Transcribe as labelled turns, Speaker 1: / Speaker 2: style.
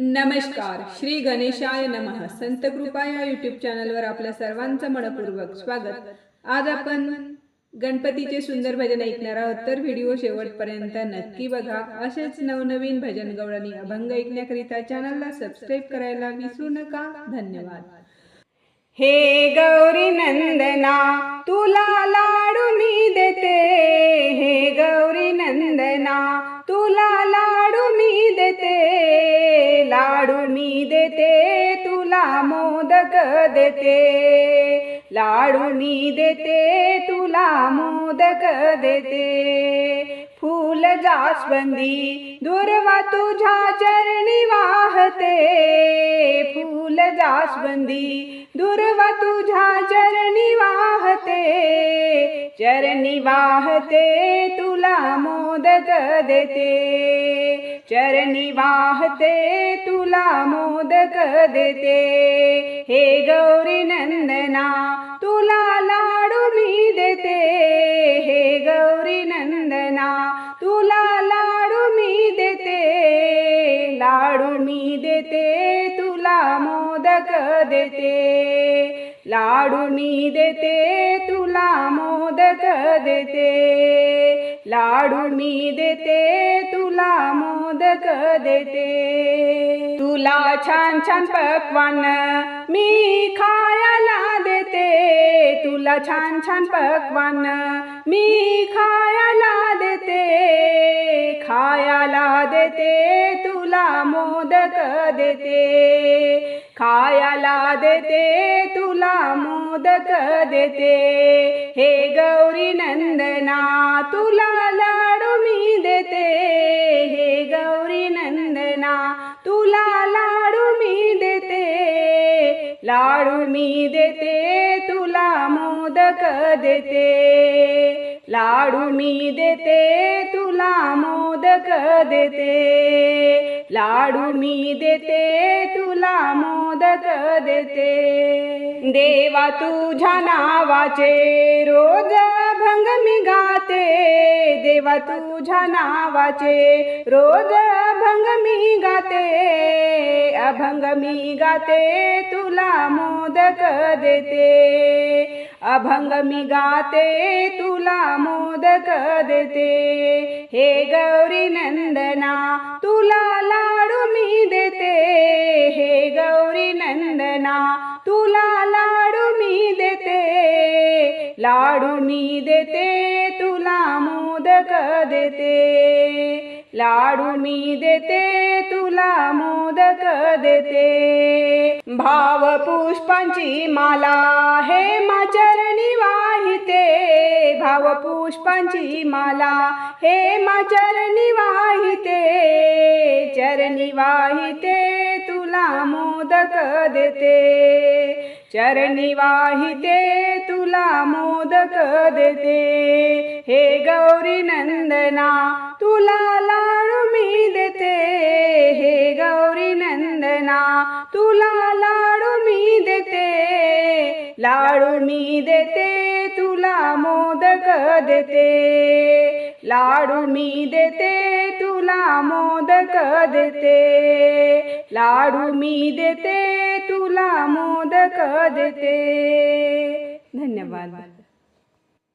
Speaker 1: नमस्कार. श्री गणेशाय नमः. संत कृपा या युट्यूब चॅनलवर आपल्या सर्वांचं मनपूर्वक स्वागत. आज आपण गणपतीचे सुंदर भजन ऐकणार आहोत तर व्हिडिओ शेवटपर्यंत नक्की बघा. असेच नवनवीन भजन गवळणी अभंग ऐकण्याकरिता चॅनलला सबस्क्राईब करायला विसरू नका. धन्यवाद. हे गौरी नंदना तुला देते तुला मोदक देते. लाडू मी देते तुला मोदक देते. फूल जास्वंदी दुर्वा तुझ्या चरणी वाहते. फूल जास्वंदी दुर्वा तुझ्या चरणी वाहते. चरणी वाहते तुला मोदक देते. चरणी वाहते तुला मोदक देते. हे गौरी नंदना तुला लाडू मी देते. हे गौरी नंदना तुला लाडू मी देते. लाडू मी देते तुला मोदक देते. लाडू मी देते तुला मोदक देते. लाडू मी देते मोदक देते. तुला छान छान पकवान मी खायला देते. तुला छान छान पकवान मी खायला देते. खायला देते तुला मोदक देते. खायला देते तुला मोदक देते. हे गौरी नंदना तुला लाडू मी लाडू मी देते तुला मोदक देते. लाडू मी देते तुला मोदक देते. लाडू मी देते तुला मोदक देते. देवा तुझ्या नावाचे रोज भंग मी गाते. देवा तुझ्या नावाचे रोज भंग मी गाते. अभंग मी गाते तुला मोदक देते. अभंग मी गाते तुला मोदक देते. हे गौरी नंदना तुला लाडू मी देते. हे गौरी नंदना तुला लाडू मी देते लाडू मी देते तुला मोदक देते. लाडू मी देते तुला मोदक देते. भाव पुष्पांची माला हे माचरणी वाहिते. भाव पुष्पांची माला हे माचरणी वाहिते. चरणी वाहिते तुला मोदक देते. चरणी वाहिते तुला मोदक देते. हे गौरी नंदना तुला लाडू मी देते. हे गौरी नंदना तुला लाडू मी देते. लाडू मी देते तुला मोदक देते. लाडू मी देते तुला मोदक देते. लाडू मी देते तुला मोदक देते. धन्यवाद.